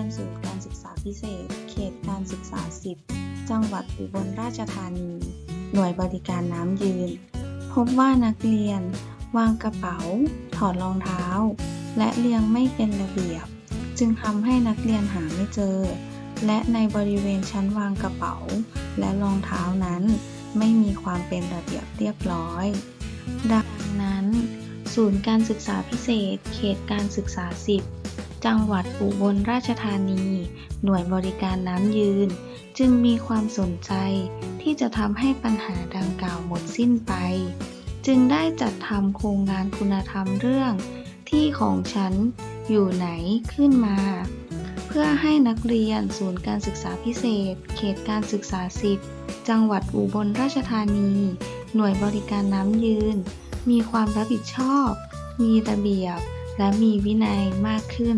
การศึกษาพิเศษ เขตการศึกษา 10 จังหวัดอุบลราชธานี หน่วยบริการน้ำยืน พบว่านักเรียน วางกระเป๋า ถอดรองเท้า และเรียงไม่เป็นระเบียบ จึงทำให้นักเรียนหาไม่เจอ และในบริเวณชั้นวางกระเป๋า และรองเท้านั้น ไม่มีความเป็นระเบียบเรียบร้อย ดังนั้น ศูนย์การศึกษาพิเศษ เขตการศึกษา 10 จังหวัดอุบลราชธานี หน่วยบริการน้ำยืน จึงมีความสนใจที่จะทำให้ปัญหาดังกล่าวหมดสิ้นไป จึงได้จัดทำโครงงานคุณธรรมเรื่อง ที่ของฉันอยู่ไหนขึ้นมา เพื่อให้นักเรียนศูนย์การศึกษาพิเศษ เขตการศึกษา 10 จังหวัดอุบลราชธานี หน่วยบริการน้ำยืน มีความรับผิดชอบ มีระเบียบ และมีวินัยมากขึ้น